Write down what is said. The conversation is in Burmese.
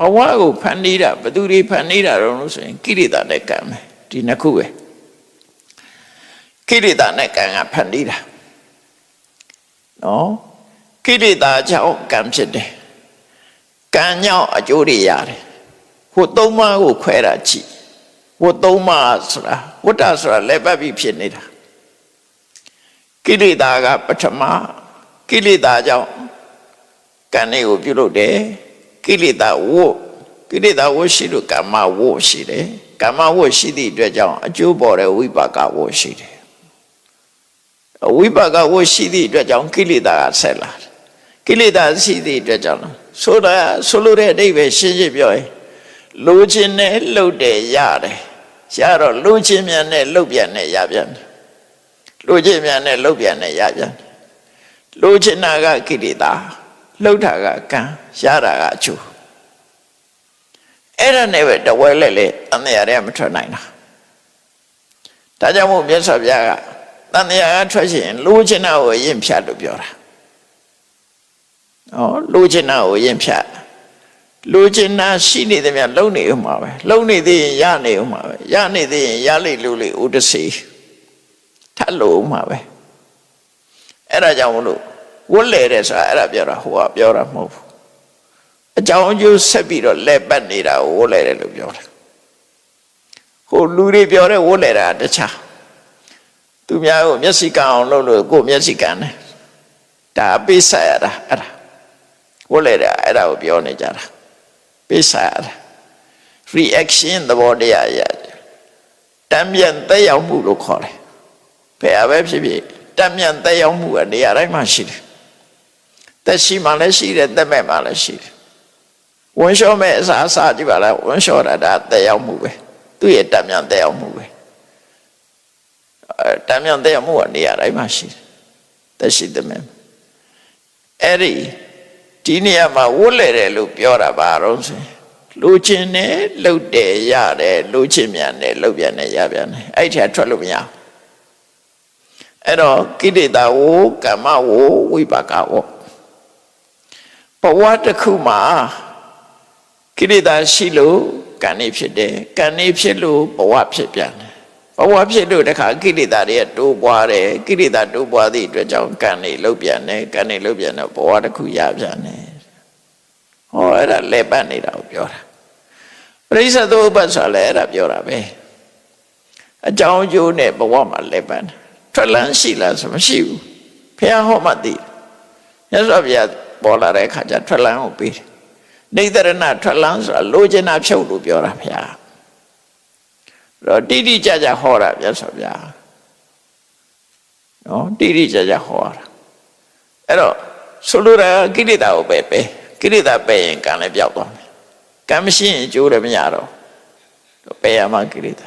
ဘဝကိုဖန်တီးတာဘသူတွေဖန်တီးတာတော့လို့ဆိုရင်ကိရိတာနဲ့ကံပဲဒီနှစ်ခုပဲကိရိတာနဲ့ကံကဖန်တီးတာနော်ကိရိတာကြောင့်ကံဖြစ်တယ်ကံကြောင့်အကျိုးတွေရတယ်ဟိုသုံးပါးကိုခွဲတာကြည့်ဟိုသုံးပါးဆိုတာဝတ္တဆိုတာလက်ပတ်ပြီးဖြစ်နေတာကိရိတာကပထမကိရိတာကြောင့်ကံတွေကိုပြုလုပ်တယ် ကိလေသာဝတ်ကိလေသာဝတ်ရှိလို့ကာမဝတ်ရှိတယ်ကာမဝတ်ရှိသည့်အတွက်ကြောင့်အကျိုးပေါ်တဲ့ဝိပါကဝတ်ရှိတယ်ဝိပါကဝတ်ရှိသည့်အတွက်ကြောင့်ကိလေသာကဆက်လာတယ်ကိလေသာရှိသည့်အတွက်ကြောင့်ဆိုတာဆိုလိုတဲ့အဓိပ္ပာယ်ရှင်းရှင်းပြောရင်လိုချင်နဲ့လှုပ်တယ်ရတယ်ရတော့လိုချင်မြန်နဲ့လှုပ်ပြန်နဲ့ရပြန်တယ်လိုချင်မြန်နဲ့လှုပ်ပြန်နဲ့ရပြန်တယ်လိုချင်တာကကိလေသာ လှုပ်တာကကံရတာကအကျိုးအဲ့ဒါနဲ့ပဲတဝဲလဲလဲတန်တရားတွေကမထွက်နိုင်တာဒါကြောင့်မို့မြတ်စွာဘုရားကတန်တရားကထွက်ရှင်လိုချင်တာကိုအရင်ဖြတ်လို့ပြောတာဩလိုချင်တာကိုအရင်ဖြတ်လိုချင်တာရှိနေသမျှလုံနေဦးမှာပဲလုံနေသေးရင်ရနေဦးမှာပဲရနေသေးရင်ရလိမ့်လို့လေဥဒစီထပ်လို့ဦးမှာပဲအဲ့ဒါကြောင့်မလို့ ဝတ်လေတယ်ဆိုတာအဲ့ဒါပြောတာဟိုကပြောတာမဟုတ်ဘူးအကြောင်းအကျိုးဆက်ပြီးတော့လက်ပတ်နေတာကိုဝတ်လေတယ်လို့ပြောတာဟိုလူတွေပြောတဲ့ဝတ်လေတာတခြားသူများကိုမျက်စိကအောင်လုပ်လို့ကိုယ်မျက်စိကန်တယ်ဒါပိစရတာအဲ့ဒါဝတ်လေတာအဲ့ဒါကိုပြောနေကြတာပိစရတာ reaction သဘောတရားရတံပြန်သက်ရောက်မှုလို့ခေါ်တယ်ဘယ်အပဲဖြစ်ဖြစ်တံပြန်သက်ရောက်မှုကနေရာတိုင်းမှာရှိတယ် သက်ရှိမှလည်းရှိတယ်သက်မဲ့မှလည်းရှိတယ်ဝန်လျှောမဲ့အစားအစာကြည့်ပါလားဝန်လျှောတာဒါသက်ရောက်မှုပဲသူ့ရဲ့တံမြန်သက်ရောက်မှုပဲအဲတံမြန်သက်ရောက်မှုကနေရာတိုင်းမှာရှိတယ်သက်ရှိသက်မဲ့အဲ့ဒီဒီနေရာမှာဝတ်လေတယ်လို့ပြောတာပါတော့ဆိုရင်လူချင်းနဲ့လှုပ်တယ်ရတယ်လူချင်းမြန်တယ်လှုပ်ပြန်တယ်ရပြန်တယ်အဲ့ဒီထက်ထွက်လို့မရဘူးအဲ့တော့ကိလေသာဝကမ္မဝဝိပါကဝ ဘဝတစ်ခုမှာကိလေသာရှိလို့ကံနေဖြစ်တယ်ကံနေဖြစ်လို့ဘဝဖြစ်ပြန်တယ်ဘဝဖြစ်လို့တခါကိလေသာတွေတိုးပွားတယ်ကိလေသာတိုးပွားသည့်အတွက်ကြောင့်ကံနေလှုပ်ပြန်တယ်ကံနေလှုပ်ပြန်တော့ဘဝတစ်ခုရပြန်တယ်ဟောအဲ့ဒါလဲပတ်နေတာကိုပြောတာပရိစ္ဆေသုဥပ္ပတ်ဆိုတာလည်းအဲ့ဒါပြောတာပဲအကြောင်းအကျိုးနဲ့ဘဝမှာလဲပတ်တယ်ထွက်လန်းရှိလားဆိုမရှိဘူးဖះဟောမှသိတယ်မြတ်စွာဘုရား ပေါ်လာတဲ့အခါကျထွက်လန်းကိုပေးတယ်နေတရဏထွက်လန်းဆိုတာလိုချင်တာဖြုတ်လို့ပြောတာဖះတော့တိတိကျကျဟောတာမြတ်စွာဘုရားနော်တိတိကျကျဟောတာအဲ့တော့ဆိုလိုတာကိလေသာကိုပဲပဲကိလေသာပဲရင်ကံလည်းပြောက်သွားမယ်ကံမရှိရင်ကျိုးလည်းမရတော့ပယ်ရမှာကိလေသာ